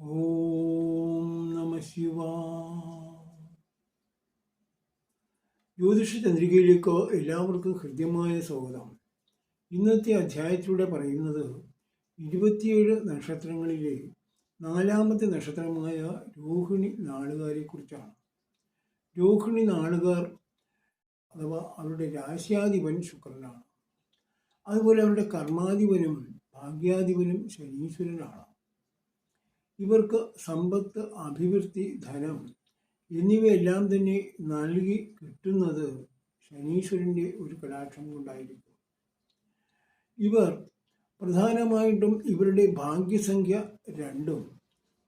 ഓം നമ ശിവ. ജ്യോതിഷ ചന്ദ്രികയിലേക്ക് എല്ലാവർക്കും ഹൃദ്യമായ സ്വാഗതം. ഇന്നത്തെ അധ്യായത്തിലൂടെ പറയുന്നത് ഇരുപത്തിയേഴ് നക്ഷത്രങ്ങളിലെ നാലാമത്തെ നക്ഷത്രമായ രോഹിണി നാളുകാരെക്കുറിച്ചാണ് രോഹിണി നാളുകാർ അഥവാ അവരുടെ രാശ്യാധിപൻ ശുക്രനാണ്. അതുപോലെ അവരുടെ കർമാധിപനും ഭാഗ്യാധിപനും ശനീശ്വരനാണ്. ഇവർക്ക് സമ്പത്ത് അഭിവൃദ്ധി ധനം എന്നിവയെല്ലാം തന്നെ നൽകി കിട്ടുന്നത് ശനീശ്വരന്റെ ഒരു കടാക്ഷം കൊണ്ടായിരിക്കും. ഇവർ പ്രധാനമായിട്ടും ഇവരുടെ ഭാഗ്യസംഖ്യ രണ്ടും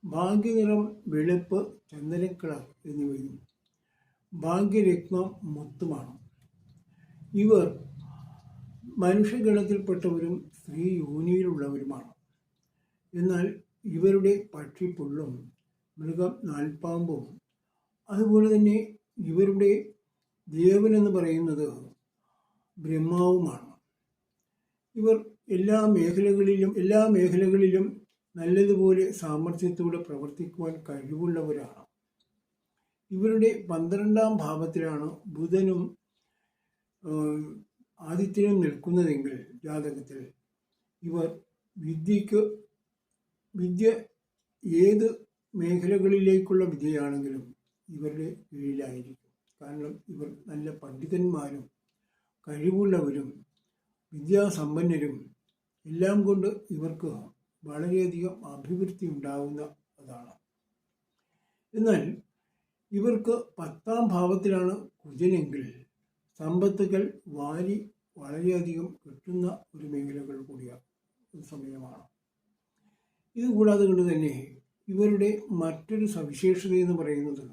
ഭാഗ്യനിറം വെളുപ്പ് ചന്ദനക്കളർ എന്നിവയും ഭാഗ്യരത്നം മുത്തുമാണ്. ഇവർ മനുഷ്യഗണത്തിൽപ്പെട്ടവരും സ്ത്രീ യോനിയിലുള്ളവരുമാണ്. എന്നാൽ ഇവരുടെ പക്ഷിപ്പുള്ളും മൃഗം നാൽപ്പാമ്പും അതുപോലെ തന്നെ ഇവരുടെ ദേവൻ എന്ന് പറയുന്നത് ബ്രഹ്മാവുമാണ്. ഇവർ എല്ലാ മേഖലകളിലും എല്ലാ മേഖലകളിലും നല്ലതുപോലെ സാമർഥ്യത്തോടെ പ്രവർത്തിക്കുവാൻ കഴിവുള്ളവരാണ്. ഇവരുടെ പന്ത്രണ്ടാം ഭാവത്തിലാണ് ബുധനും ആദിത്യനും നിൽക്കുന്നതെങ്കിൽ ജാതകത്തിൽ ഇവർ വിദ്യയ്ക്ക് വിദ്യ ഏത് മേഖലകളിലേക്കുള്ള വിദ്യയാണെങ്കിലും ഇവരുടെ കീഴിലായിരിക്കും. കാരണം ഇവർ നല്ല പണ്ഡിതന്മാരും കഴിവുള്ളവരും വിദ്യാസമ്പന്നരും എല്ലാം കൊണ്ട് ഇവർക്ക് വളരെയധികം അഭിവൃദ്ധി ഉണ്ടാകുന്ന അതാണ് എന്നാൽ ഇവർക്ക് പത്താം ഭാവത്തിലാണ് കുജനെങ്കിൽ സമ്പത്തുകൾ വാരി വളരെയധികം കിട്ടുന്ന ഒരു മേഖലകൾ കൂടിയ ഒരു സമയമാണ്. ഇത് കൂടാതെ കൊണ്ട് തന്നെ ഇവരുടെ മറ്റൊരു സവിശേഷത എന്ന് പറയുന്നത്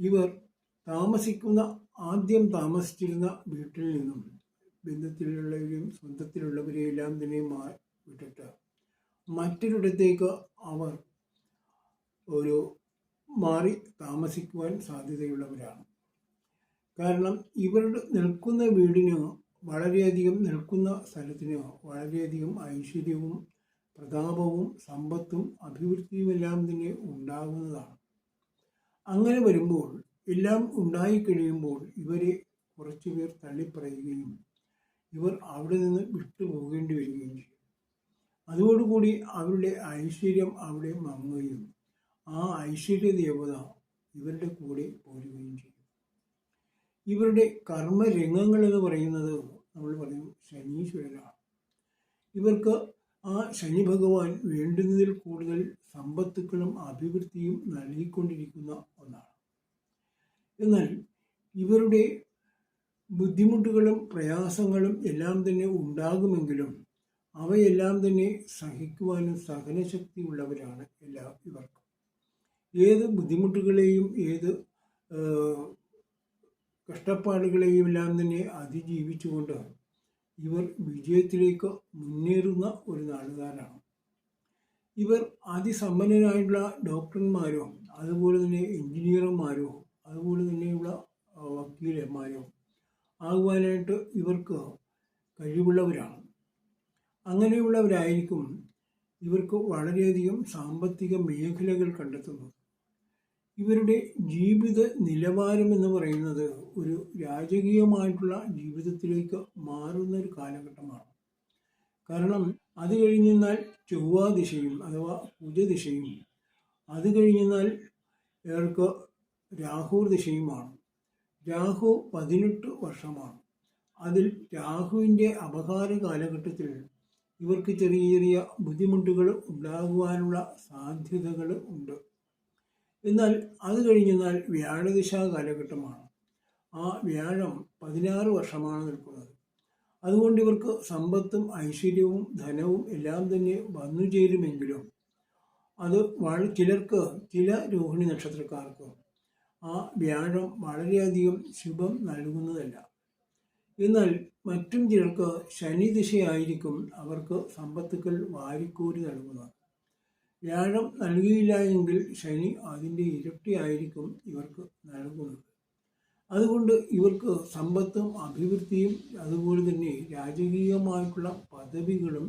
ഇവർ താമസിക്കുന്ന ആദ്യം താമസിച്ചിരുന്ന വീട്ടിൽ നിന്നും ബന്ധത്തിലുള്ളവരെയും സ്വന്തത്തിലുള്ളവരെയും എല്ലാം തന്നെ മാ വിട്ടിട്ട് മറ്റൊരിടത്തേക്ക് അവർ ഒരു മാറി താമസിക്കുവാൻ സാധ്യതയുള്ളവരാണ്. കാരണം ഇവരുടെ നിൽക്കുന്ന വീടിന് വളരെയധികം നിൽക്കുന്ന സ്ഥലത്തിന് വളരെയധികം ഐശ്വര്യവും പ്രതാപവും സമ്പത്തും അഭിവൃദ്ധിയുമെല്ലാം തന്നെ ഉണ്ടാകുന്നതാണ്. അങ്ങനെ വരുമ്പോൾ എല്ലാം ഉണ്ടായിക്കഴിയുമ്പോൾ ഇവരെ കുറച്ചു പേർ തള്ളിപ്പറയുകയും ഇവർ അവിടെ നിന്ന് വിട്ടുപോകേണ്ടി വരികയും ചെയ്യും. അതോടുകൂടി അവരുടെ ഐശ്വര്യം അവിടെ മങ്ങുകയും ആ ഐശ്വര്യ ദേവത ഇവരുടെ കൂടെ പോരുകയും ചെയ്യും. ഇവരുടെ കർമ്മരംഗങ്ങൾ എന്ന് പറയുന്നത് നമ്മൾ പറയും ശനീശ്വരനാണ്. ഇവർക്ക് ആ ശനി ഭഗവാൻ വേണ്ടുന്നതിൽ കൂടുതൽ സമ്പത്തുക്കളും അഭിവൃദ്ധിയും നൽകിക്കൊണ്ടിരിക്കുന്ന ഒന്നാണ്. എന്നാൽ ഇവരുടെ ബുദ്ധിമുട്ടുകളും പ്രയാസങ്ങളും എല്ലാം തന്നെ ഉണ്ടാകുമെങ്കിലും അവയെല്ലാം തന്നെ സഹിക്കുവാനും സഹനശക്തി ഉള്ളവരാണ് എല്ലാ ഇവർക്കും. ഏത് ബുദ്ധിമുട്ടുകളെയും ഏത് കഷ്ടപ്പാടുകളെയും എല്ലാം തന്നെ അതിജീവിച്ചുകൊണ്ട് ഇവർ വിജയത്തിലേക്ക് മുന്നേറുന്ന ഒരു നാടുകാരാണ്. ഇവർ അതിസമ്പന്നരായിട്ടുള്ള ഡോക്ടർമാരോ അതുപോലെ തന്നെ എഞ്ചിനീയർമാരോ അതുപോലെ തന്നെയുള്ള വക്കീലന്മാരോ ആകുവാനായിട്ട് ഇവർക്ക് കഴിവുള്ളവരാണ്. അങ്ങനെയുള്ളവരായിരിക്കും ഇവർക്ക് വളരെയധികം സാമ്പത്തിക മേഖലകൾ കണ്ടെത്തുന്നത്. ഇവരുടെ ജീവിത നിലവാരം എന്ന് പറയുന്നത് ഒരു രാജകീയമായിട്ടുള്ള ജീവിതത്തിലേക്ക് മാറുന്ന ഒരു കാലഘട്ടമാണ്. കാരണം അത് കഴിഞ്ഞെന്നാൽ ചൊവ്വാ ദിശയും അഥവാ കുജദിശയും അത് കഴിഞ്ഞെന്നാൽ ഇവർക്ക് രാഹുർ ദിശയുമാണ്. രാഹു പതിനെട്ട് വർഷമാണ്. അതിൽ രാഹുവിന്റെ അപകാര കാലഘട്ടത്തിൽ ഇവർക്ക് ചെറിയ ചെറിയ ബുദ്ധിമുട്ടുകൾ ഉണ്ടാകുവാനുള്ള സാധ്യതകൾ ഉണ്ട്. എന്നാൽ അത് കഴിഞ്ഞെന്നാൽ വ്യാഴദിശാ കാലഘട്ടമാണ്. ആ വ്യാഴം പതിനാറ് വർഷമാണ് നിൽക്കുന്നത്. അതുകൊണ്ട് ഇവർക്ക് സമ്പത്തും ഐശ്വര്യവും ധനവും എല്ലാം തന്നെ വന്നു ചേരുമെങ്കിലും അത് ചിലർക്ക് ചില രോഹിണി നക്ഷത്രക്കാർക്ക് ആ വ്യാഴം വളരെയധികം ശുഭം നൽകുന്നതല്ല. എന്നാൽ മറ്റും ചിലർക്ക് ശനി ദിശയായിരിക്കും അവർക്ക് സമ്പത്തുക്കൾ വാരിക്കോരി നൽകുന്നത്. വ്യാഴം നൽകിയില്ല എങ്കിൽ ശനി അതിന്റെ ഇരട്ടിയായിരിക്കും ഇവർക്ക് നൽകുന്നത്. അതുകൊണ്ട് ഇവർക്ക് സമ്പത്തും അഭിവൃദ്ധിയും അതുപോലെ തന്നെ രാജകീയമായിട്ടുള്ള പദവികളും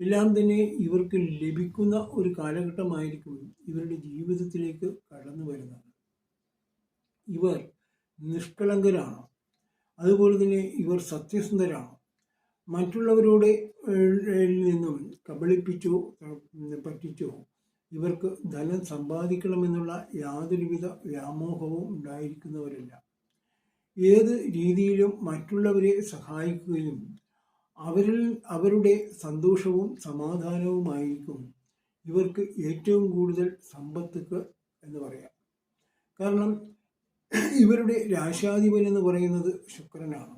എല്ലാം തന്നെ ഇവർക്ക് ലഭിക്കുന്ന ഒരു കാലഘട്ടമായിരിക്കും ഇവരുടെ ജീവിതത്തിലേക്ക് കടന്നു വരുന്നത്. ഇവർ നിഷ്കളങ്കരാണ്. അതുപോലെ തന്നെ ഇവർ സത്യസന്ധരാണ്. മറ്റുള്ളവരോട് നിന്നും കബളിപ്പിച്ചോ പറ്റിച്ചോ. ഇവർക്ക് ധനം സമ്പാദിക്കണമെന്നുള്ള യാതൊരുവിധ വ്യാമോഹവും ഉണ്ടായിരിക്കുന്നവരല്ല. ഏത് രീതിയിലും മറ്റുള്ളവരെ സഹായിക്കുകയും അവരിൽ അവരുടെ സന്തോഷവും സമാധാനവുമായിരിക്കും ഇവർക്ക് ഏറ്റവും കൂടുതൽ സമ്പത്തുക്ക് എന്ന് പറയാം. കാരണം ഇവരുടെ രാശാധിപൻ എന്ന് പറയുന്നത് ശുക്രനാണ്.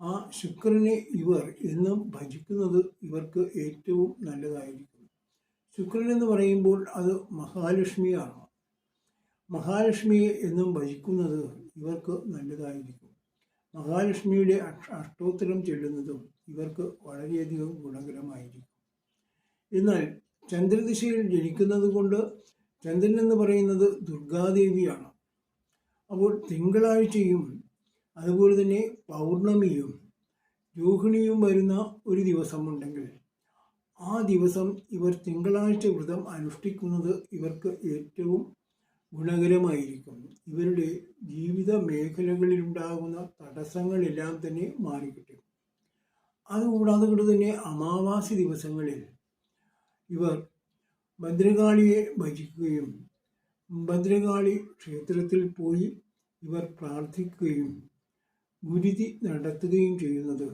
ആ ശുക്രനെ ഇവർ എന്നും ഭജിക്കുന്നത് ഇവർക്ക് ഏറ്റവും നല്ലതായിരിക്കും. ശുക്രൻ എന്ന് പറയുമ്പോൾ അത് മഹാലക്ഷ്മിയാണ്. മഹാലക്ഷ്മിയെ എന്നും ഭജിക്കുന്നത് ഇവർക്ക് നല്ലതായിരിക്കും. മഹാലക്ഷ്മിയുടെ അഷ്ടോത്തരം ചെല്ലുന്നതും ഇവർക്ക് വളരെയധികം ഗുണകരമായിരിക്കും. എന്നാൽ ചന്ദ്രദിശയിൽ ജനിക്കുന്നത് കൊണ്ട് ചന്ദ്രൻ എന്ന് പറയുന്നത് ദുർഗാദേവിയാണ്. അപ്പോൾ തിങ്കളാഴ്ചയും അതുപോലെ തന്നെ പൗർണമിയും രോഹിണിയും വരുന്ന ഒരു ദിവസമുണ്ടെങ്കിൽ ആ ദിവസം ഇവർ തിങ്കളാഴ്ച വ്രതം അനുഷ്ഠിക്കുന്നത് ഇവർക്ക് ഏറ്റവും ഗുണകരമായിരിക്കും. ഇവരുടെ ജീവിത മേഖലകളിലുണ്ടാകുന്ന തടസ്സങ്ങളെല്ലാം തന്നെ മാറിക്കിട്ടും. അതുകൂടാതെ കൊണ്ട് തന്നെ അമാവാസി ദിവസങ്ങളിൽ ഇവർ ഭദ്രകാളിയെ ഭജിക്കുകയും ഭദ്രകാളി ക്ഷേത്രത്തിൽ പോയി ഇവർ പ്രാർത്ഥിക്കുകയും ഗുരുതി നടത്തുകയും ചെയ്യുന്നത്.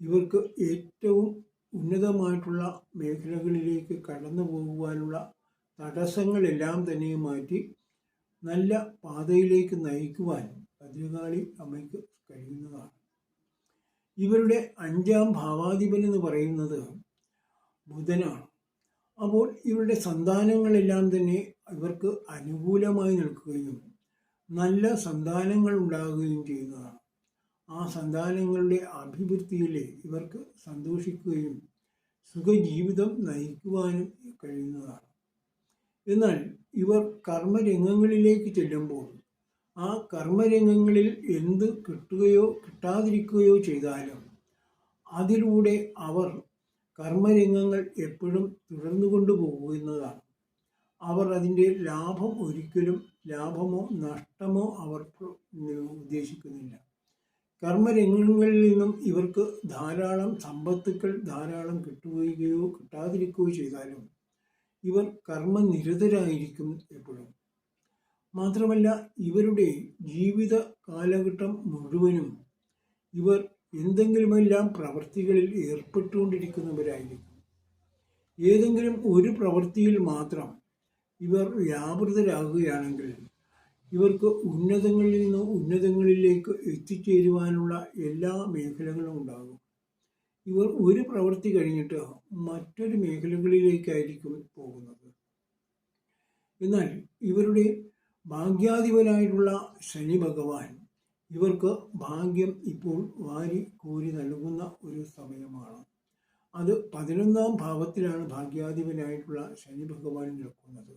ഇവർക്ക് ഏറ്റവും ഉന്നതമായിട്ടുള്ള മേഖലകളിലേക്ക് കടന്നു പോകുവാനുള്ള തടസ്സങ്ങളെല്ലാം തന്നെ മാറ്റി നല്ല പാതയിലേക്ക് നയിക്കുവാൻ ഭദ്രകാളി അമ്മയ്ക്ക് കഴിയുന്നതാണ്. ഇവരുടെ അഞ്ചാം ഭാവാധിപൻ എന്ന് പറയുന്നത് ബുധനാണ്. അപ്പോൾ ഇവരുടെ സന്താനങ്ങളെല്ലാം തന്നെ ഇവർക്ക് അനുകൂലമായി നിൽക്കുകയും നല്ല സന്താനങ്ങൾ ഉണ്ടാകുകയും ചെയ്യുന്നതാണ്. ആ സന്താനങ്ങളുടെ അഭിവൃദ്ധിയിൽ ഇവർക്ക് സന്തോഷിക്കുകയും സുഖജീവിതം നയിക്കുവാനും കഴിയുന്നതാണ്. എന്നാൽ ഇവർ കർമ്മരംഗങ്ങളിലേക്ക് ചെല്ലുമ്പോൾ ആ കർമ്മരംഗങ്ങളിൽ എന്ത് കിട്ടുകയോ കിട്ടാതിരിക്കുകയോ ചെയ്താലും അതിലൂടെ അവർ കർമ്മരംഗങ്ങൾ എപ്പോഴും തുടർന്നു കൊണ്ടുപോകുന്നതാണ് അവർ അതിന്റെ ലാഭം ഒരിക്കലും ലാഭമോ നഷ്ടമോ അവർ ഉദ്ദേശിക്കുന്നില്ല. കർമ്മരംഗങ്ങളിൽ നിന്നും ഇവർക്ക് ധാരാളം സമ്പത്തുക്കൾ ധാരാളം കിട്ടുകയോ കിട്ടാതിരിക്കുകയോ ചെയ്താലും ഇവർ കർമ്മനിരതരായിരിക്കും എപ്പോഴും. മാത്രമല്ല ഇവരുടെ ജീവിത കാലഘട്ടം മുഴുവനും ഇവർ എന്തെങ്കിലുമെല്ലാം പ്രവൃത്തികളിൽ ഏർപ്പെട്ടുകൊണ്ടിരിക്കുന്നവരായിരിക്കും. ഏതെങ്കിലും ഒരു പ്രവൃത്തിയിൽ മാത്രം ഇവർ വ്യാപൃതരാകുകയാണെങ്കിൽ ഇവർക്ക് ഉന്നതങ്ങളിൽ നിന്ന് ഉന്നതങ്ങളിലേക്ക് എത്തിച്ചേരുവാനുള്ള എല്ലാ മേഖലകളും ഉണ്ടാകും. ഇവർ ഒരു പ്രവൃത്തി കഴിഞ്ഞിട്ട് മറ്റൊരു മേഖലകളിലേക്കായിരിക്കും പോകുന്നത്. എന്നാൽ ഇവരുടെ ഭാഗ്യാധിപനായിട്ടുള്ള ശനി ഭഗവാൻ ഇവർക്ക് ഭാഗ്യം ഇപ്പോൾ വാരി കോരി നൽകുന്ന ഒരു സമയമാണ്. അത് പതിനൊന്നാം ഭാവത്തിലാണ് ഭാഗ്യാധിപനായിട്ടുള്ള ശനി ഭഗവാൻ നിൽക്കുന്നത്.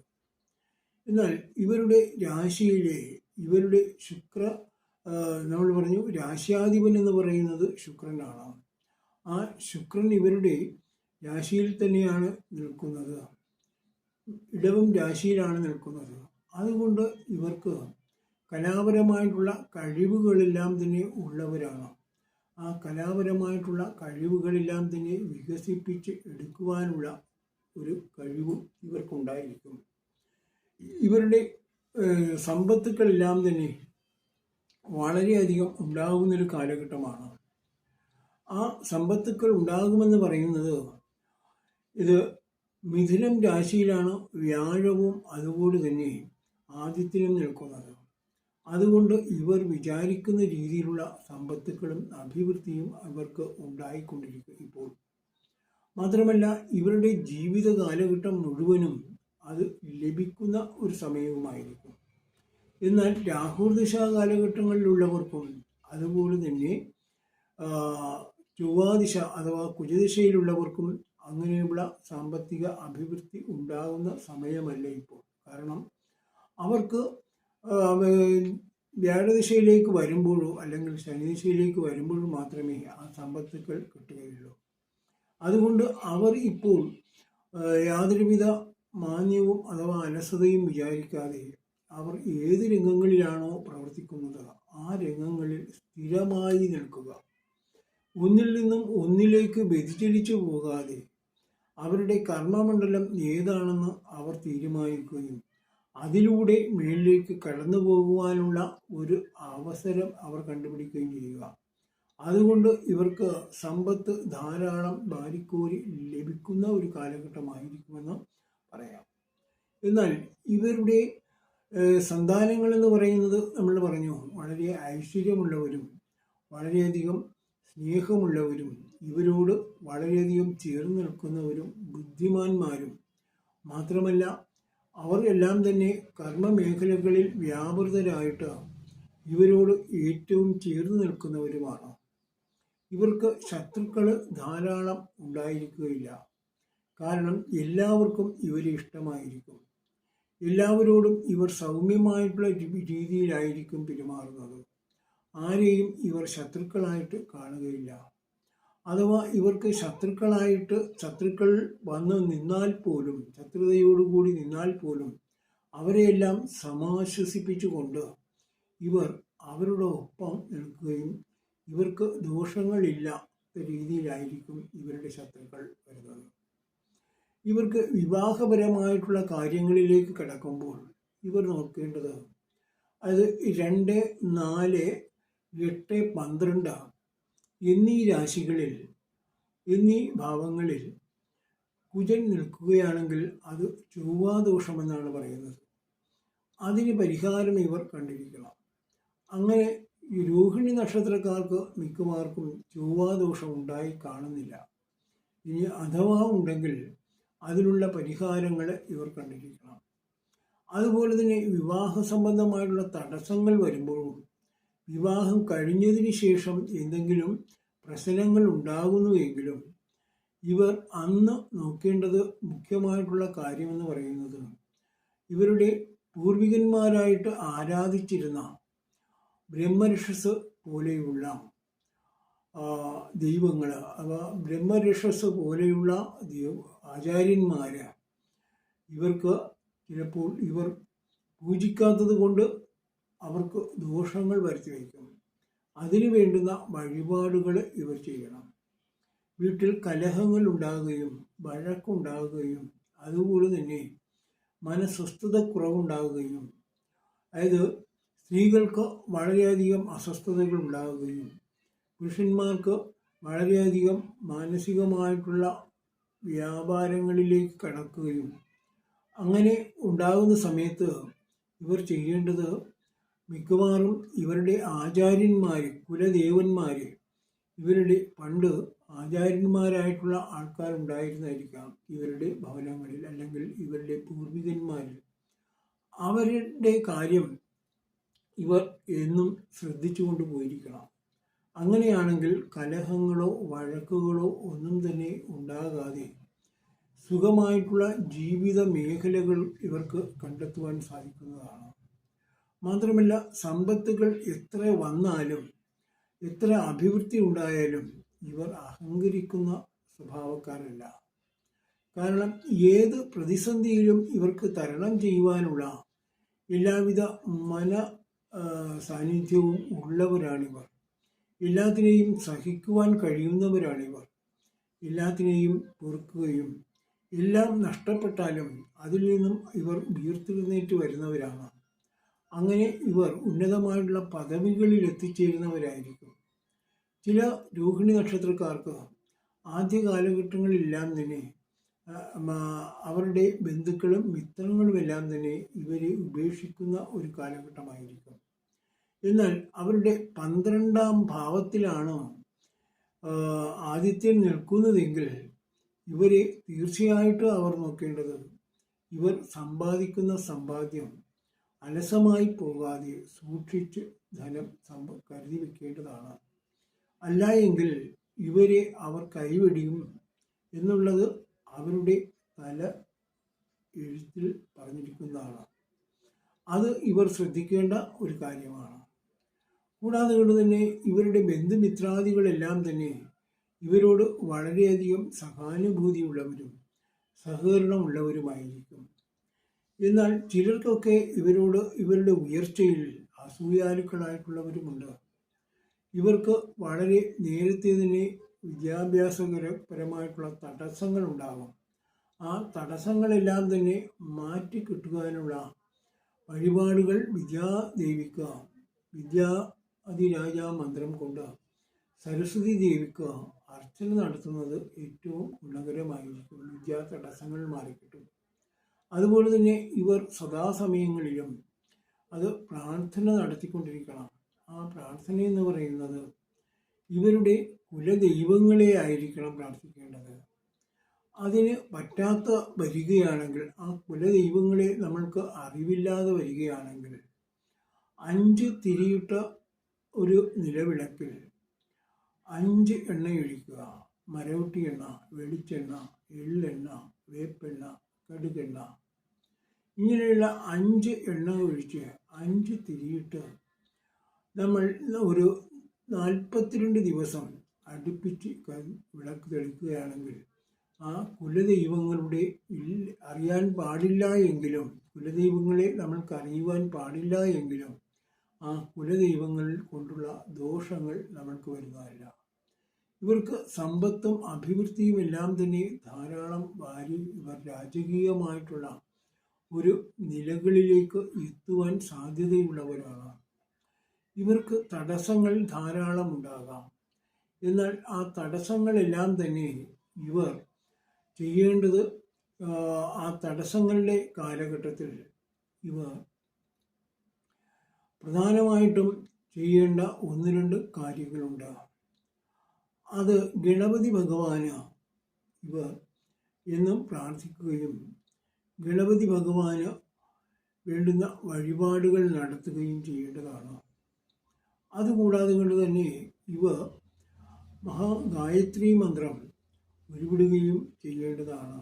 എന്നാൽ ഇവരുടെ രാശിയിലെ ഇവരുടെ ശുക്ര നമ്മൾ പറഞ്ഞു രാശ്യാധിപൻ എന്ന് പറയുന്നത് ശുക്രനാണ്. ആ ശുക്രൻ ഇവരുടെ രാശിയിൽ തന്നെയാണ് നിൽക്കുന്നത്. ഇടവും രാശിയിലാണ് നിൽക്കുന്നത്. അതുകൊണ്ട് ഇവർക്ക് കലാപരമായിട്ടുള്ള കഴിവുകളെല്ലാം തന്നെ ഉള്ളവരാണ്. ആ കലാപരമായിട്ടുള്ള കഴിവുകളെല്ലാം തന്നെ വികസിപ്പിച്ച് എടുക്കുവാനുള്ള ഒരു കഴിവും ഇവർക്കുണ്ടായിരിക്കും. ഇവരുടെ സമ്പത്തുക്കളെല്ലാം തന്നെ വളരെയധികം ഉണ്ടാകുന്നൊരു കാലഘട്ടമാണ്. ആ സമ്പത്തുക്കൾ ഉണ്ടാകുമെന്ന് പറയുന്നത് ഇത് മിഥുനം രാശിയിലാണ് വ്യാഴവും അതുപോലെ തന്നെ ആദിത്യനും നിൽക്കുന്നത്. അതുകൊണ്ട് ഇവർ വിചാരിക്കുന്ന രീതിയിലുള്ള സമ്പത്തുക്കളും അഭിവൃദ്ധിയും അവർക്ക് ഉണ്ടായിക്കൊണ്ടിരിക്കും ഇപ്പോൾ. മാത്രമല്ല ഇവരുടെ ജീവിത കാലഘട്ടം മുഴുവനും അത് ലഭിക്കുന്ന ഒരു സമയവുമായിരിക്കും. എന്നാൽ രാഹുർദശ കാലഘട്ടങ്ങളിലുള്ളവർക്കും അതുപോലെ തന്നെ ചൊവ്വാദിശ അഥവാ കുജദിശയിലുള്ളവർക്കും അങ്ങനെയുള്ള സാമ്പത്തിക അഭിവൃദ്ധി ഉണ്ടാകുന്ന സമയമല്ല ഇപ്പോൾ. കാരണം അവർക്ക് വ്യാഴദിശയിലേക്ക് വരുമ്പോഴോ അല്ലെങ്കിൽ ശനിദിശയിലേക്ക് വരുമ്പോഴോ മാത്രമേ ആ സമ്പത്തുക്കൾ കിട്ടുകയുള്ളൂ. അതുകൊണ്ട് അവർ ഇപ്പോൾ യാതൊരുവിധ മാന്യവും അഥവാ അലസതയും വിചാരിക്കാതെ അവർ ഏത് രംഗങ്ങളിലാണോ പ്രവർത്തിക്കുന്നത് ആ രംഗങ്ങളിൽ സ്ഥിരമായി നിൽക്കുക. ഒന്നിൽ നിന്നും ഒന്നിലേക്ക് വ്യതിചലിച്ചു പോകാതെ അവരുടെ കർമ്മമണ്ഡലം ഏതാണെന്ന് അവർ തീരുമാനിക്കുകയും അതിലൂടെ മേളിലേക്ക് കടന്നു പോകുവാനുള്ള ഒരു അവസരം അവർ കണ്ടുപിടിക്കുകയും ചെയ്യുക. അതുകൊണ്ട് ഇവർക്ക് സമ്പത്ത് ധാരാളം ഭാരിക്കോരി ലഭിക്കുന്ന ഒരു കാലഘട്ടമായിരിക്കുമെന്ന് പറയാം. എന്നാൽ ഇവരുടെ സന്താനങ്ങളെന്ന് പറയുന്നത് നമ്മൾ പറഞ്ഞു വളരെ ഐശ്വര്യമുള്ളവരും വളരെയധികം സ്നേഹമുള്ളവരും ഇവരോട് വളരെയധികം ചേർന്ന് നിൽക്കുന്നവരും ബുദ്ധിമാന്മാരും. മാത്രമല്ല അവർ എല്ലാം തന്നെ കർമ്മമേഖലകളിൽ വ്യാപൃതരായിട്ട് ഇവരോട് ഏറ്റവും ചേർന്ന് നിൽക്കുന്നവരുമാണ്. ഇവർക്ക് ശത്രുക്കൾ ധാരാളം ഉണ്ടായിരിക്കുകയില്ല. കാരണം എല്ലാവർക്കും ഇവരെ ഇഷ്ടമായിരിക്കും. എല്ലാവരോടും ഇവർ സൗമ്യമായിട്ടുള്ള രീതിയിലായിരിക്കും പെരുമാറുന്നത്. ആരെയും ഇവർ ശത്രുക്കളായിട്ട് കാണുകയില്ല. അഥവാ ഇവർക്ക് ശത്രുക്കളായിട്ട് ശത്രുക്കൾ വന്ന് നിന്നാൽ പോലും ശത്രുതയോടുകൂടി നിന്നാൽ പോലും അവരെയെല്ലാം സമാശ്വസിപ്പിച്ചുകൊണ്ട് ഇവർ അവരുടെ ഒപ്പം നിൽക്കുകയും ഇവർക്ക് ദോഷങ്ങളില്ലാത്ത രീതിയിലായിരിക്കും ഇവരുടെ ശത്രുക്കൾ വരുന്നത്. ഇവർക്ക് വിവാഹപരമായിട്ടുള്ള കാര്യങ്ങളിലേക്ക് കിടക്കുമ്പോൾ ഇവർ നോക്കേണ്ടത് അത് രണ്ട് നാല് എട്ട് പന്ത്രണ്ട് എന്നീ രാശികളിൽ എന്നീ ഭാവങ്ങളിൽ കുജൻ നിൽക്കുകയാണെങ്കിൽ അത് ചൊവ്വാദോഷമെന്നാണ് പറയുന്നത്. അതിന് പരിഹാരം ഇവർ കണ്ടിരിക്കണം. അങ്ങനെ രോഹിണി നക്ഷത്രക്കാർക്ക് മിക്കവാർക്കും ചൊവ്വാദോഷം ഉണ്ടായി കാണുന്നില്ല. ഇനി അഥവാ ഉണ്ടെങ്കിൽ അതിനുള്ള പരിഹാരങ്ങൾ ഇവർ കണ്ടിരിക്കണം. അതുപോലെ തന്നെ വിവാഹ സംബന്ധമായിട്ടുള്ള തടസ്സങ്ങൾ വരുമ്പോഴും വിവാഹം കഴിഞ്ഞതിന് ശേഷം എന്തെങ്കിലും പ്രശ്നങ്ങൾ ഉണ്ടാകുന്നുവെങ്കിലും ഇവർ അന്ന് നോക്കേണ്ടത് മുഖ്യമായിട്ടുള്ള കാര്യമെന്ന് പറയുന്നത് ഇവരുടെ പൂർവികന്മാരായിട്ട് ആരാധിച്ചിരുന്ന ബ്രഹ്മരക്ഷസ് പോലെയുള്ള ദൈവങ്ങൾ അവ ബ്രഹ്മരക്ഷസ് പോലെയുള്ള ദൈവ ആചാര്യന്മാർ ഇവർക്ക് ചിലപ്പോൾ ഇവർ പൂജിക്കാത്തത് കൊണ്ട് അവർക്ക് ദോഷങ്ങൾ വരുത്തി വയ്ക്കും. അതിനു വേണ്ടുന്ന വഴിപാടുകൾ ഇവർ ചെയ്യണം. വീട്ടിൽ കലഹങ്ങൾ ഉണ്ടാകുകയും വഴക്കുണ്ടാകുകയും അതുപോലെ തന്നെ മനസ്വസ്ഥത കുറവുണ്ടാകുകയും അതായത് സ്ത്രീകൾക്ക് വളരെയധികം അസ്വസ്ഥതകൾ ഉണ്ടാകുകയും പുരുഷന്മാർക്ക് വളരെയധികം മാനസികമായിട്ടുള്ള വ്യാപാരങ്ങളിലേക്ക് കടക്കുകയും അങ്ങനെ ഉണ്ടാകുന്ന സമയത്ത് ഇവർ ചെയ്യേണ്ടത് മിക്കവാറും ഇവരുടെ ആചാര്യന്മാർ കുലദേവന്മാർ ഇവരുടെ പണ്ട് ആചാര്യന്മാരായിട്ടുള്ള ആൾക്കാരുണ്ടായിരുന്നായിരിക്കാം ഇവരുടെ ഭവനങ്ങളിൽ അല്ലെങ്കിൽ ഇവരുടെ പൂർവികന്മാരിൽ. അവരുടെ കാര്യം ഇവർ എന്നും ശ്രദ്ധിച്ചുകൊണ്ട് പോയിരിക്കണം. അങ്ങനെയാണെങ്കിൽ കലഹങ്ങളോ വഴക്കുകളോ ഒന്നും തന്നെ ഉണ്ടാകാതെ സുഖമായിട്ടുള്ള ജീവിത മേഖലകൾ ഇവർക്ക് കണ്ടെത്തുവാൻ സാധിക്കുന്നതാണ്. മാത്രമല്ല സമ്പത്തുകൾ എത്ര വന്നാലും എത്ര അഭിവൃദ്ധി ഉണ്ടായാലും ഇവർ അഹങ്കരിക്കുന്ന സ്വഭാവക്കാരല്ല. കാരണം ഏത് പ്രതിസന്ധിയിലും ഇവർക്ക് തരണം ചെയ്യുവാനുള്ള എല്ലാവിധ മന സാന്നിധ്യവും ഉള്ളവരാണിവർ. എല്ലാത്തിനെയും സഹിക്കുവാൻ കഴിയുന്നവരാണിവർ. എല്ലാത്തിനെയും പൊറുക്കുകയും എല്ലാം നഷ്ടപ്പെട്ടാലും അതിൽ നിന്നും ഇവർ ഉയർത്തിരുന്നേറ്റ് വരുന്നവരാണ്. അങ്ങനെ ഇവർ ഉന്നതമായിട്ടുള്ള പദവികളിൽ എത്തിച്ചേരുന്നവരായിരിക്കും. ചില രോഹിണി നക്ഷത്രക്കാർക്ക് ആദ്യ കാലഘട്ടങ്ങളിലെല്ലാം തന്നെ അവരുടെ ബന്ധുക്കളും മിത്രങ്ങളുമെല്ലാം തന്നെ ഇവരെ ഉപേക്ഷിക്കുന്ന ഒരു കാലഘട്ടമായിരിക്കും. എന്നാൽ അവരുടെ പന്ത്രണ്ടാം ഭാവത്തിലാണ് ആദിത്യൻ നിൽക്കുന്നതെങ്കിൽ ഇവരെ തീർച്ചയായിട്ടും അവർ നോക്കേണ്ടത്. ഇവർ സമ്പാദിക്കുന്ന സമ്പാദ്യം അലസമായി പോകാതെ സൂക്ഷിച്ച് ധനം കരുതി വെക്കേണ്ടതാണ്. അല്ല എങ്കിൽ ഇവരെ അവർ കൈവെടിയും എന്നുള്ളത് അവരുടെ തല എഴുത്തിൽ പറഞ്ഞിരിക്കുന്നതാണ്. അത് ഇവർ ശ്രദ്ധിക്കേണ്ട ഒരു കാര്യമാണ്. കൂടാതെ കൊണ്ട് തന്നെ ഇവരുടെ ബന്ധുമിത്രാദികളെല്ലാം തന്നെ ഇവരോട് വളരെയധികം സഹാനുഭൂതിയുള്ളവരും സഹകരണമുള്ളവരുമായിരിക്കും. എന്നാൽ ചിലർക്കൊക്കെ ഇവരോട് ഇവരുടെ ഉയർച്ചയിൽ അസൂയാലുക്കളായിട്ടുള്ളവരുമുണ്ട്. ഇവർക്ക് വളരെ നേരത്തെ തന്നെ വിദ്യാഭ്യാസപരമായിട്ടുള്ള തടസ്സങ്ങൾ ഉണ്ടാകും ആ തടസ്സങ്ങളെല്ലാം തന്നെ മാറ്റി കിട്ടുവാനുള്ള വഴിപാടുകൾ വിദ്യാദേവിക്ക് വിദ്യാ അതിരാജ മന്ത്രം കൊണ്ട് സരസ്വതി ദേവിക്ക് അർച്ചന നടത്തുന്നത് ഏറ്റവും ഗുണകരമായിരിക്കും. വിദ്യാ തടസ്സങ്ങൾ മാറിക്കിട്ടും. അതുപോലെ തന്നെ ഇവർ സദാസമയങ്ങളിലും അത് പ്രാർത്ഥന നടത്തിക്കൊണ്ടിരിക്കണം. ആ പ്രാർത്ഥന എന്ന് പറയുന്നത് ഇവരുടെ കുലദൈവങ്ങളെ ആയിരിക്കണം പ്രാർത്ഥിക്കേണ്ടത്. അതിന് പറ്റാത്ത വരികയാണെങ്കിൽ ആ കുലദൈവങ്ങളെ നമ്മൾക്ക് അറിവില്ലാതെ വരികയാണെങ്കിൽ അഞ്ച് തിരിയിട്ട ഒരു നിലവിളക്കിൽ. അഞ്ച് എണ്ണയൊഴിക്കുക മരവട്ടി എണ്ണ വെളിച്ചെണ്ണ എള്ളെണ്ണ വേപ്പെണ്ണ കടുകെണ്ണ. ഇങ്ങനെയുള്ള അഞ്ച് എണ്ണ ഒഴിച്ച് അഞ്ച് തിരിയിട്ട് നമ്മൾ ഒരു നാൽപ്പത്തിരണ്ട് ദിവസം അടുപ്പിച്ച് വിളക്ക് തെളിക്കുകയാണെങ്കിൽ ആ കുലദൈവങ്ങളുടെ അറിയാൻ പാടില്ല എങ്കിലും കുലദൈവങ്ങളെ നമ്മൾക്ക് അറിയുവാൻ പാടില്ല എങ്കിലും ആ കുലദൈവങ്ങൾ കൊണ്ടുള്ള ദോഷങ്ങൾ നമ്മൾക്ക് വരുന്നതല്ല. ഇവർക്ക് സമ്പത്തും അഭിവൃദ്ധിയും എല്ലാം തന്നെ ധാരാളം വാരി ഇവർ രാജകീയമായിട്ടുള്ള ഒരു നിലകളിലേക്ക് എത്തുവാൻ സാധ്യതയുള്ളവരാണ്. ഇവർക്ക് തടസ്സങ്ങൾ ധാരാളം ഉണ്ടാകാം. എന്നാൽ ആ തടസ്സങ്ങളെല്ലാം തന്നെ ഇവർ ചെയ്യേണ്ടത് ആ തടസ്സങ്ങളുടെ കാലഘട്ടത്തിൽ ഇവർ പ്രധാനമായിട്ടും ചെയ്യേണ്ട ഒന്ന് രണ്ട് കാര്യങ്ങളുണ്ട്. അത് ഗണപതി ഭഗവാന് ഇവർ എന്നും പ്രാർത്ഥിക്കുകയും ഗണപതി ഭഗവാന് വേണ്ടുന്ന വഴിപാടുകൾ നടത്തുകയും ചെയ്യേണ്ടതാണ്. അതുകൂടാതെ കൊണ്ട് തന്നെ ഇവ മഹാഗായത്രി മന്ത്രം ഉരുവിടുകയും ചെയ്യേണ്ടതാണ്.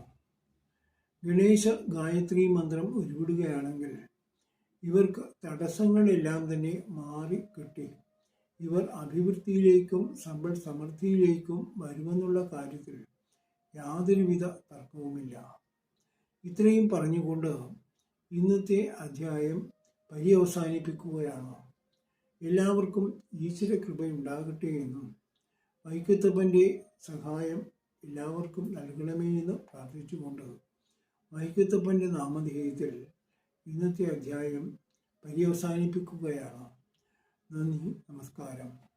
ഗണേശ ഗായത്രി മന്ത്രം ഉരുവിടുകയാണെങ്കിൽ ഇവർക്ക് തടസ്സങ്ങളെല്ലാം തന്നെ മാറി കിട്ടി. ഇവർ അഭിവൃദ്ധിയിലേക്കും സമ്പൽ സമൃദ്ധിയിലേക്കും വരുമെന്നുള്ള കാര്യത്തിൽ യാതൊരുവിധ തർക്കവുമില്ല. ഇത്രയും പറഞ്ഞുകൊണ്ട് ഇന്നത്തെ അധ്യായം പര്യവസാനിപ്പിക്കുകയാണ്. എല്ലാവർക്കും ഈശ്വര കൃപയുണ്ടാകട്ടെ എന്നും വൈക്കത്തപ്പന്റെ സഹായം എല്ലാവർക്കും നൽകണമേ എന്ന് പ്രാർത്ഥിച്ചുകൊണ്ട് വൈക്കത്തപ്പന്റെ നാമധേയത്തിൽ ഇന്നത്തെ അധ്യായം പര്യവസാനിപ്പിക്കുകയാണ്. നന്ദി നമസ്കാരം.